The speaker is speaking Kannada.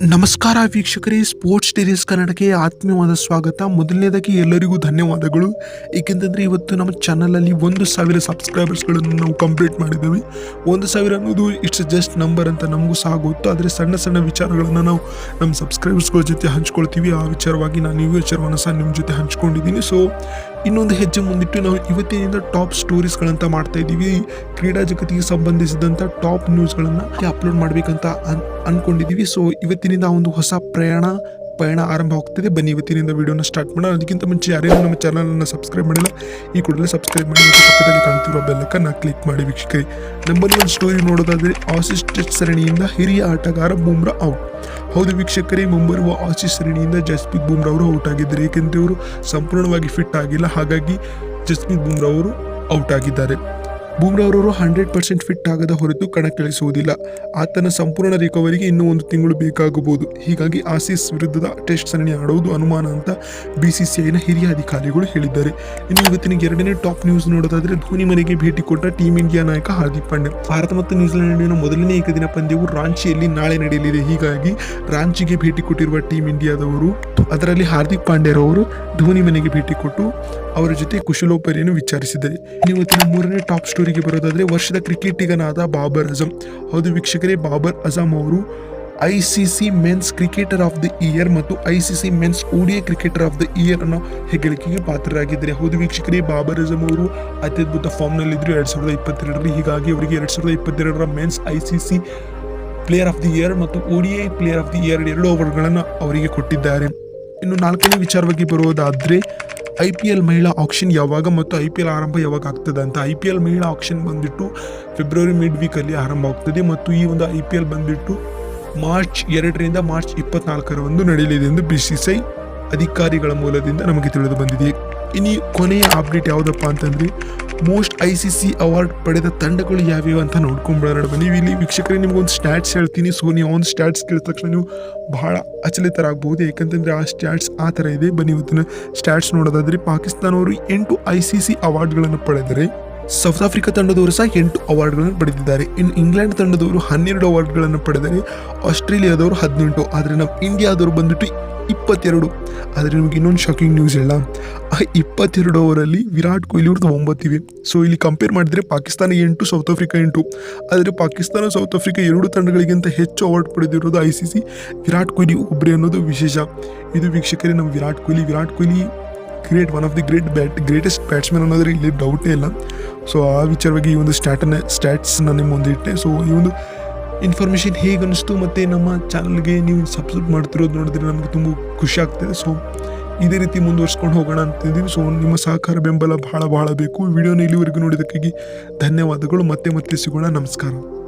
ನಮಸ್ಕಾರ ವೀಕ್ಷಕರೇ ಸ್ಪೋರ್ಟ್ಸ್ ಟೆರಿಸ್ ಕನ್ನಡಕ್ಕೆ ಆತ್ಮೀಯವಾದ ಸ್ವಾಗತ. ಮೊದಲನೇದಾಗಿ ಎಲ್ಲರಿಗೂ ಧನ್ಯವಾದಗಳು. ಏಕೆಂತಂದರೆ ಇವತ್ತು ನಮ್ಮ ಚಾನಲಲ್ಲಿ ಒಂದು ಸಾವಿರ ಸಬ್ಸ್ಕ್ರೈಬರ್ಸ್ಗಳನ್ನು ನಾವು ಕಂಪ್ಲೀಟ್ ಮಾಡಿದ್ದೇವೆ. ಒಂದು ಸಾವಿರ ಅನ್ನೋದು ಇಟ್ಸ್ ಜಸ್ಟ್ ನಂಬರ್ ಅಂತ ನಮಗೂ ಸಹ ಗೊತ್ತು. ಆದರೆ ಸಣ್ಣ ಸಣ್ಣ ವಿಚಾರಗಳನ್ನು ನಾವು ನಮ್ಮ ಸಬ್ಸ್ಕ್ರೈಬರ್ಸ್ಗಳ ಜೊತೆ ಹಂಚ್ಕೊಳ್ತೀವಿ. ಆ ವಿಚಾರವಾಗಿ ನಾನು ಈ ವಿಚಾರವನ್ನು ಸಹ ನಿಮ್ಮ ಜೊತೆ ಹಂಚ್ಕೊಂಡಿದ್ದೀನಿ. ಸೊ ಇನ್ನೊಂದು ಹೆಜ್ಜೆ ಮುಂದಿಟ್ಟು ನಾವು ಇವತ್ತಿನಿಂದ ಟಾಪ್ ಸ್ಟೋರೀಸ್ಗಳಂತ ಮಾಡ್ತಾ ಇದ್ದೀವಿ. ಕ್ರೀಡಾ ಜಗತ್ತಿಗೆ ಸಂಬಂಧಿಸಿದಂಥ ಟಾಪ್ ನ್ಯೂಸ್ಗಳನ್ನು ಅಪ್ಲೋಡ್ ಮಾಡಬೇಕಂತ ಅನ್ ಅಂದ್ಕೊಂಡಿದ್ದೀವಿ ಸೊ ಇವತ್ತಿನಿಂದ ಒಂದು ಹೊಸ ಪ್ರಯಾಣ ಪಯಣ ಆರಂಭ ಆಗ್ತಿದೆ. ಬನ್ನಿ, ಇವತ್ತಿನಿಂದ ವಿಡಿಯೋನ ಸ್ಟಾರ್ಟ್ ಮಾಡೋಣ. ಅದಕ್ಕಿಂತ ಮುಂಚೆ ಯಾರೇ ನಮ್ಮ ಚಾನಲನ್ನು ಸಬ್ಸ್ಕ್ರೈಬ್ ಮಾಡಿಲ್ಲ, ಈ ಕೂಡಲೇ ಸಬ್ಸ್ಕ್ರೈಬ್ ಮಾಡಿ ಮತ್ತು ಪಕ್ಕದಲ್ಲಿ ಕಾಣ್ತಿರೋ ಬೆಲ್ಲಕ್ಕನ್ನು ಕ್ಲಿಕ್ ಮಾಡಿ ವೀಕ್ಷಕರಿ. ನಮ್ಮಲ್ಲಿ ಒಂದು ಸ್ಟೋರಿ ನೋಡೋದಾದರೆ, ಆಸಿಸ್ ಟೆಸ್ಟ್ ಸರಣಿಯಿಂದ ಹಿರಿಯ ಆಟಗಾರ ಬೂಮ್ರಾ ಔಟ್ ಹೌದು ವೀಕ್ಷಕರೇ, ಮುಂಬರುವ ಆಸಿಸ್ ಸರಣಿಯಿಂದ ಜಸ್ಪ್ರೀತ್ ಬೂಮ್ರಾ ಅವರು ಔಟ್ ಆಗಿದ್ದಾರೆ. ಏಕೆಂದರೆ ಅವರು ಸಂಪೂರ್ಣವಾಗಿ ಫಿಟ್ ಆಗಿಲ್ಲ. ಹಾಗಾಗಿ ಜಸ್ಪ್ರೀತ್ ಬೂಮ್ರಾ ಅವರು ಔಟ್ ಆಗಿದ್ದಾರೆ. ಬೂಮ್ರಾ ಅವರು ಹಂಡ್ರೆಡ್ ಪರ್ಸೆಂಟ್ ಫಿಟ್ ಆಗದ ಹೊರತು ಕಣಕ್ಕಿಳಿಸುವುದಿಲ್ಲ ಆತನ ಸಂಪೂರ್ಣ ರಿಕವರಿಗೆ ಇನ್ನೂ ಒಂದು ತಿಂಗಳು ಬೇಕಾಗಬಹುದು. ಹೀಗಾಗಿ ಆಸೀಸ್ ವಿರುದ್ಧದ ಟೆಸ್ಟ್ ಸರಣಿ ಆಡುವುದು ಅನುಮಾನ ಅಂತ ಬಿಸಿಸಿಐನ ಹಿರಿಯ ಅಧಿಕಾರಿಗಳು ಹೇಳಿದ್ದಾರೆ. ಇನ್ನು ಇವತ್ತಿನ ಎರಡನೇ ಟಾಪ್ ನ್ಯೂಸ್ ನೋಡೋದಾದ್ರೆ ಧೋನಿ ಮನೆಗೆ ಭೇಟಿ ಕೊಟ್ಟ ಟೀಂ ಇಂಡಿಯಾ ನಾಯಕ ಹಾರ್ದಿಕ್ ಪಾಂಡ್ಯ. ಭಾರತ ಮತ್ತು ನ್ಯೂಜಿಲೆಂಡ್ ನಡುವಿನ ಮೊದಲನೇ ಏಕದಿನ ಪಂದ್ಯವು ರಾಂಚಿಯಲ್ಲಿ ನಾಳೆ ನಡೆಯಲಿದೆ. ಹೀಗಾಗಿ ರಾಂಚಿಗೆ ಭೇಟಿ ಕೊಟ್ಟಿರುವ ಟೀಂ ಇಂಡಿಯಾದವರು ಅದರಲ್ಲಿ ಹಾರ್ದಿಕ್ ಪಾಂಡ್ಯರವರು ಧೋನಿ ಮನೆಗೆ ಭೇಟಿ ಕೊಟ್ಟು ಅವರ ಜೊತೆ ಕುಶಲೋಪರಿಯನ್ನು ವಿಚಾರಿಸಿದ್ದಾರೆ. ಇವತ್ತಿನ ಮೂರನೇ ಟಾಪ್ ಸ್ಟೋರಿಗೆ ಬರೋದಾದರೆ ವರ್ಷದ ಕ್ರಿಕೆಟಿಗನಾದ ಬಾಬರ್ ಅಜಮ್ ಹೌದು ವೀಕ್ಷಕರೇ, ಬಾಬರ್ ಅಜಮ್ ಅವರು I C C men's cricketer of the year ಮತ್ತು ಐ ಸಿ ಸಿ ಮೆನ್ಸ್ ಓಡಿಯ ಕ್ರಿಕೆಟರ್ ಆಫ್ ದ ಇಯರ್ ಅನ್ನೋ ಹೆಗ್ಗಳಿಕೆಗೆ ಪಾತ್ರರಾಗಿದ್ದಾರೆ. ಹೌದು ವೀಕ್ಷಕರೇ, ಬಾಬರ್ ಅಜಮ್ ಅವರು ಅತ್ಯದ್ಭುತ ಫಾರ್ಮ್ನಲ್ಲಿದ್ದರು ಎರಡು ಸಾವಿರದ ಇಪ್ಪತ್ತೆರಡರಲ್ಲಿ. ಹೀಗಾಗಿ ಅವರಿಗೆ ಎರಡು ಸಾವಿರದ ಇಪ್ಪತ್ತೆರಡರ men's I C C player of the year ಮತ್ತು ODI player of the year ಎರಡು ಓವರ್ಗಳನ್ನು ಅವರಿಗೆ ಕೊಟ್ಟಿದ್ದಾರೆ. ಇನ್ನು ನಾಲ್ಕನೇ ವಿಚಾರವಾಗಿ ಬರುವುದಾದರೆ ಐ ಪಿ ಎಲ್ ಮಹಿಳಾ ಆಕ್ಷನ್ ಯಾವಾಗ ಮತ್ತು ಐ ಪಿ ಎಲ್ ಆರಂಭ ಯಾವಾಗ ಆಗ್ತದೆ ಅಂತ. ಐ ಪಿ ಎಲ್ ಮಹಿಳಾ ಆಕ್ಷನ್ ಬಂದ್ಬಿಟ್ಟು ಫೆಬ್ರವರಿ ಮಿಡ್ ವೀಕಲ್ಲಿ ಆರಂಭ ಆಗ್ತದೆ ಮತ್ತು ಈ ಒಂದು ಐ ಪಿ ಎಲ್ ಬಂದ್ಬಿಟ್ಟು ಮಾರ್ಚ್ ಎರಡರಿಂದ ಮಾರ್ಚ್ ಇಪ್ಪತ್ನಾಲ್ಕರ ಒಂದು ನಡೆಯಲಿದೆ ಎಂದು ಬಿ ಸಿ ಸಿ ಅಧಿಕಾರಿಗಳ ಮೂಲದಿಂದ ನಮಗೆ ತಿಳಿದು ಬಂದಿದೆ. ಇನ್ನು ಕೊನೆಯ ಅಪ್ಡೇಟ್ ಯಾವುದಪ್ಪ ಅಂತಂದ್ರೆ most I C C award ಪಡೆದ ತಂಡಗಳು ಯಾವ್ಯಾವ ಅಂತ ನೋಡ್ಕೊಂಡ್ಬಿಡೋಣ ಬನ್ನಿ ಇಲ್ಲಿ ವೀಕ್ಷಕರೇ ನಿಮ್ಗೊಂದು ಸ್ಟ್ಯಾಟ್ಸ್ ಹೇಳ್ತೀನಿ. ಸೊ ನೀವು ಒಂದು ಸ್ಟ್ಯಾಟ್ಸ್ ಕೇಳಿದ ತಕ್ಷಣ ನೀವು ಬಹಳ ಅಚಲಿತರಾಗಬಹುದು ಯಾಕಂತಂದರೆ ಆ ಸ್ಟ್ಯಾಟ್ಸ್ ಆ ಥರ ಇದೆ. ಬನ್ನಿ, ಇವತ್ತಿನ ಸ್ಟ್ಯಾಟ್ಸ್ ನೋಡೋದಾದರೆ ಪಾಕಿಸ್ತಾನವರು ಎಂಟು ಐ ಸಿ ಸಿ ಅವಾರ್ಡ್ಗಳನ್ನು ಪಡೆದರೆ ಸೌತ್ ಆಫ್ರಿಕಾ ತಂಡದವರು ಸಹ ಎಂಟು ಅವಾರ್ಡ್ಗಳನ್ನು ಪಡೆದಿದ್ದಾರೆ. ಇನ್ನು ಇಂಗ್ಲೆಂಡ್ ತಂಡದವರು ಹನ್ನೆರಡು ಅವಾರ್ಡ್ಗಳನ್ನು ಪಡೆದರೆ ಆಸ್ಟ್ರೇಲಿಯಾದವರು ಹದಿನೆಂಟು. ಆದರೆ ನಮ್ಮ ಇಂಡಿಯಾದವರು ಬಂದ್ಬಿಟ್ಟು ಇಪ್ಪತ್ತೆರಡು. ಆದರೆ ನಿಮಗೆ ಇನ್ನೊಂದು ಶಾಕಿಂಗ್ ನ್ಯೂಸ್ ಹೇಳ. ಆ ಇಪ್ಪತ್ತೆರಡು ಓವರಲ್ಲಿ ವಿರಾಟ್ ಕೊಹ್ಲಿ ಅವ್ರದ್ದು ಒಂಬತ್ತಿವೆ ಸೊ ಇಲ್ಲಿ ಕಂಪೇರ್ ಮಾಡಿದರೆ ಪಾಕಿಸ್ತಾನ ಎಂಟು ಸೌತ್ ಆಫ್ರಿಕಾ ಎಂಟು. ಆದರೆ ಪಾಕಿಸ್ತಾನ ಸೌತ್ ಆಫ್ರಿಕಾ ಎರಡು ತಂಡಗಳಿಗಿಂತ ಹೆಚ್ಚು award ಪಡೆದಿರೋದು I C C Virat Kohli ಒಬ್ಬರೇ ಅನ್ನೋದು ವಿಶೇಷ. ಇದು ವೀಕ್ಷಕರೇ, ನಮ್ಮ Virat Kohli Virat Kohli great one of the great bat greatest batsman ಅನ್ನೋದ್ರೆ ಇಲ್ಲಿ ಡೌಟೇ ಇಲ್ಲ. ಸೊ ಆ ವಿಚಾರವಾಗಿ ಈ ಒಂದು ಸ್ಟ್ಯಾಟನ್ನ ಸ್ಟ್ಯಾಟ್ಸ್ನ ಇಟ್ಟೆ. ಸೊ ಈ ಒಂದು ಇನ್ಫಾರ್ಮೇಷನ್ ಹೇಗೆ ಅನ್ನಿಸ್ತು ಮತ್ತು ನಮ್ಮ ಚಾನಲ್ಗೆ ನೀವು ಸಬ್ಸ್ಕ್ರೈಬ್ ಮಾಡ್ತಿರೋದು ನೋಡಿದ್ರೆ ನಮಗೆ ತುಂಬ ಖುಷಿ ಆಗ್ತಿದೆ. ಸೊ ಇದೇ ರೀತಿ ಮುಂದುವರ್ಸ್ಕೊಂಡು ಹೋಗೋಣ ಅಂತಿದ್ದೀನಿ. ಸೊ ನಿಮ್ಮ ಸಹಕಾರ, ಬೆಂಬಲ ಭಾಳ ಭಾಳ ಬೇಕು. ವಿಡಿಯೋನ ಇಲ್ಲಿವರೆಗೂ ನೋಡಿದ್ದಕ್ಕಾಗಿ ಧನ್ಯವಾದಗಳು. ಮತ್ತೆ ಮತ್ತೆ ಸಿಗೋಣ. ನಮಸ್ಕಾರ.